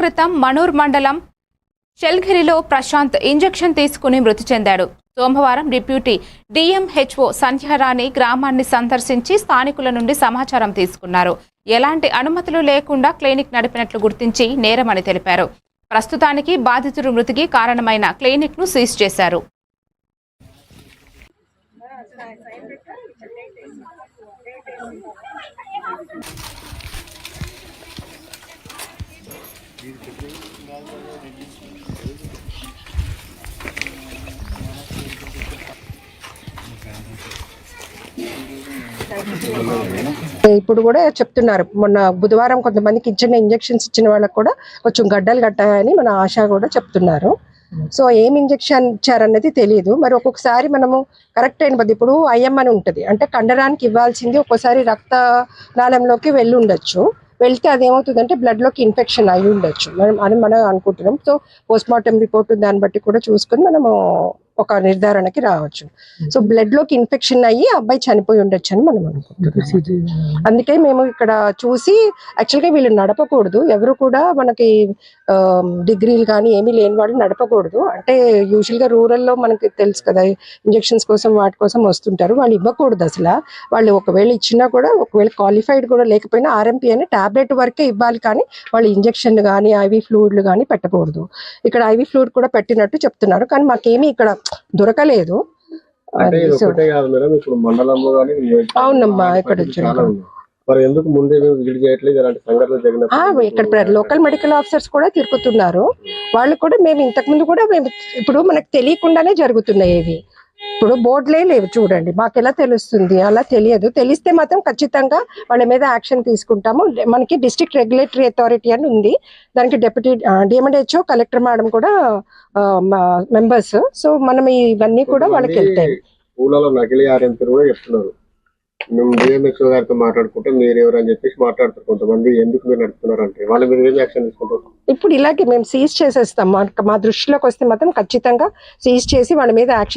క్రితం మనూర్ మండలం షెల్గిరిలో ప్రశాంత్ ఇంజెక్షన్ తీసుకుని మృతి చెందాడు. సోమవారం డిప్యూటీ డిఎంహెచ్ఓ సంధ్యారాణి గ్రామాన్ని సందర్శించి స్థానికుల నుండి సమాచారం తీసుకున్నారు. ఎలాంటి అనుమతులు లేకుండా క్లినిక్ నడిపినట్లు గుర్తించి నేరమని తెలిపారు. ప్రస్తుతానికి బాధితుడు మృతికి కారణమైన క్లినిక్ను సీజ్ చేశారు. ఇప్పుడు కూడా చెప్తున్నారు. మొన్న బుధవారం కొంతమందికి ఇచ్చిన ఇంజెక్షన్స్ ఇచ్చిన వాళ్ళకి కూడా కొంచెం గడ్డలు కట్టాయని మన ఆశ కూడా చెప్తున్నారు. సో ఏం ఇంజెక్షన్ ఇచ్చారన్నది తెలియదు మరి ఒక్కొక్కసారి మనము కరెక్ట్ అయిన పది ఇప్పుడు ఐఎం అని ఉంటుంది. అంటే కండరానికి ఇవ్వాల్సింది ఒక్కోసారి రక్త నాళంలోకి వెళ్ళి ఉండొచ్చు. వెళ్తే అది ఏమవుతుందంటే బ్లడ్ ఇన్ఫెక్షన్ అయి ఉండొచ్చు మనం అని మనం అనుకుంటున్నాం. సో పోస్ట్ మార్టం రిపోర్ట్ దాన్ని బట్టి కూడా చూసుకొని మనము ఒక నిర్ధారణకి రావచ్చు. సో బ్లడ్లోకి ఇన్ఫెక్షన్ అయ్యి అబ్బాయి చనిపోయి ఉండొచ్చు అని మనం అనుకుంటున్నాం. అందుకే మేము ఇక్కడ చూసి యాక్చువల్గా వీళ్ళు నడపకూడదు. ఎవరు కూడా మనకి డిగ్రీలు కానీ ఏమీ లేని వాళ్ళు నడపకూడదు. అంటే యూజువల్గా రూరల్లో మనకి తెలుసు కదా ఇంజెక్షన్స్ కోసం వాటి కోసం వస్తుంటారు. వాళ్ళు ఇవ్వకూడదు అసలు. వాళ్ళు ఒకవేళ ఇచ్చినా కూడా ఒకవేళ క్వాలిఫైడ్ కూడా లేకపోయినా ఆర్ఎంపీ అని టాబ్లెట్ వరకే ఇవ్వాలి కానీ వాళ్ళు ఇంజెక్షన్ కానీ ఐవి ఫ్లూయిడ్లు కానీ పెట్టకూడదు. ఇక్కడ ఐవి ఫ్లూయిడ్ కూడా పెట్టినట్టు చెప్తున్నారు. కానీ మాకేమీ ఇక్కడ దొరకలేదు. అవునమ్మా, ఇక్కడ? వచ్చిన మరి ఎందుకు ముందే విజిట్ చేయట్లేదు? ఇలాంటి సంఘటనలు జరిగినప్పుడు ఇక్కడ లోకల్ మెడికల్ ఆఫీసర్స్ కూడా తిరుగుతున్నారు. వాళ్ళు కూడా మేము ఇంతకు ముందు కూడా మేము ఇప్పుడు మనకు తెలియకుండానే జరుగుతున్నాయి ఇవి. ఇప్పుడు బోర్డులే లేవు చూడండి. మాకు ఎలా తెలుస్తుంది? అలా తెలియదు. తెలిస్తే మాత్రం ఖచ్చితంగా వాళ్ళ మీద యాక్షన్ తీసుకుంటాము. మనకి డిస్ట్రిక్ట్ రెగ్యులేటరీ అథారిటీ అని ఉంది. దానికి డెప్యూటీ డిఎండ్హెచ్ఓ కలెక్టర్ మేడం కూడా మెంబర్స్. సో మనం ఇవన్నీ కూడా వాళ్ళకి వెళ్తాయి ఊళ్ళలో నకిలీ ఆర్ఎంపీలు కూడా చెప్తున్నారు. మేము డిఎంఎక్స్ గారితో మాట్లాడుకుంటే మీరు ఎవరు అని చెప్పేసి మాట్లాడుతారు కొంతమంది ఎందుకు మీరు నడుపుతున్నారు అంటే వాళ్ళ మీద ఏం యాక్షన్ తీసుకుంటారు? ఇప్పుడు ఇలాగే మేము సీజ్ చేసేస్తాం. మా మా దృష్టిలోకి వస్తే మాత్రం ఖచ్చితంగా సీజ్ చేసి వాళ్ళ మీద యాక్షన్